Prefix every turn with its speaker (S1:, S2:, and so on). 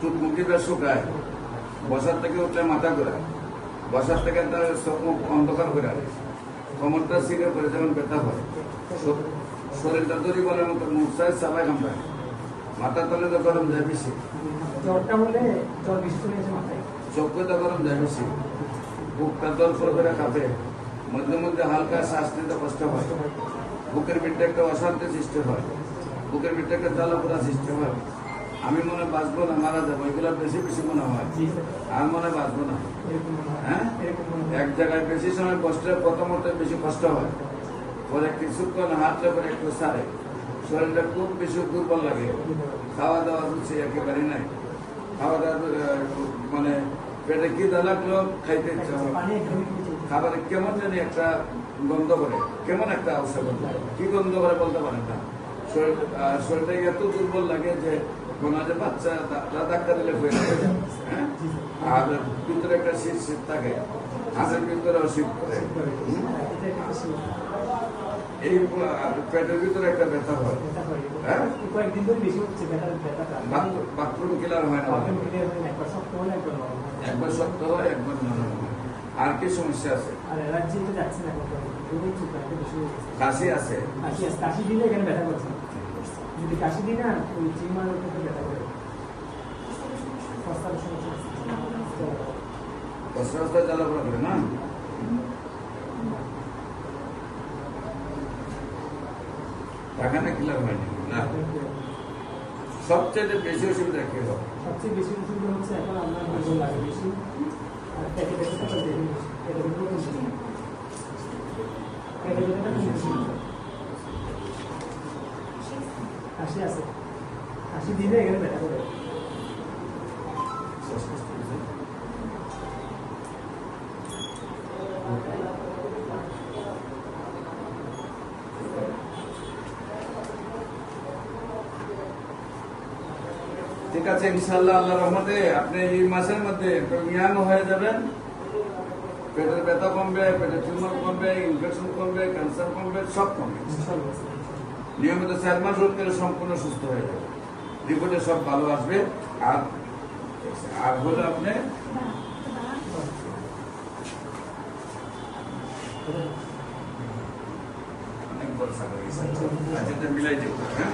S1: চোখ মুখিটা শুকায় বসার থেকে উঠলে মাথা ঘোরায় বসার থেকে তার চোখ মুখ অন্ধকার করে কোমরটা সিঁড়ে পরে যেমন ব্যথা হয় শ- শরীরটা দড়ি বলার মতো মুখ সাইজ সাবাই কামড়ায় মাথা তলে তো গরম যায় বেশি
S2: জ্বরটা হলে জ্বর বেশি চলে গেছে মাথায়
S1: চোখে তো গরম যায় বেশি বুকটা দল করে করে কাঁপে মধ্যে মধ্যে হালকা শ্বাস নিতে কষ্ট হয় বুকের ভিতরে একটা অশান্তি সৃষ্টি হয় বুকের ভিতরে একটা জ্বালাপোড়া সৃষ্টি হয় আমি মনে বাঁচবো না মারা যাব এগুলো বেশি বেশি মনে হয়। আর মনে বাঁচবো না।
S2: হয়।
S1: এক জায়গায় বেশি সময় বসলে প্রথমত বেশি কষ্ট হয়। পরে কিছুক্ষণ হাঁটলে পরে একটু সারে। শরীরটা খুব বেশি দুর্বল লাগে। খাওয়া দাওয়া রুচি একেবারেই নাই। খাওয়া দাওয়া মানে পেটে কি দা লাগল খাইতে ইচ্ছা হয়। খাবারে কেমন জানি একটা গন্ধ করে। কেমন একটা অবস্থা গন্ধ করে। কি গন্ধ করে বলতে পারেন না শরীরটা এত দুর্বল লাগে যে হয় যে বাচ্চা ধাক্কা দিলে হয়ে যাবে। হ্যাঁ? আর ভিতরে একটা শীত শীত থাকে। হাতের ভিতরেও শীত করে এই পেটের ভিতরে একটা ব্যথা হয়।
S2: হ্যাঁ?
S1: বাথরুম- ক্লিয়ার হয় না।
S2: হয় একবার শক্ত হলে একবার নরম
S1: আর কি সমস্যা আছে? কাশি আছে?
S2: কাশি আছে। কাশি দিলে এখানে ব্যথা করছে। যদি কাশি দিই না ওই চিমার ব্যথা করে।
S1: কষ্ট কষ্ট করে না? এখানে ক্লিয়ার হয়নি? না। সবচেয়ে বেশি অসুবিধা কি হয়
S2: সবচেয়ে বেশি অসুবিধা হচ্ছে এখন আপনার লাগে বেশি। আর পেটে ব্যথাটা তো বেশি বেশি। পেটে ব্যথাটা কম বেশি।
S1: ঠিক আছে ইনশাল্লাহ আল্লাহ রহমতে আপনি এই মাসের মধ্যে ইয়াং হয়ে যাবেন। পেটের ব্যথা কমবে, পেটের টিউমার কমবে ইনফেকশন কমবে ক্যান্সার কমবে, সব কমবে। নিয়মিত চার মাস করে সম্পূর্ণ সুস্থ হয়ে যাবে। রিপোর্টে সব ভালো আসবে। আর আর হলে আপনি? অনেক আচ্ছা মিলাই দেব হ্যাঁ?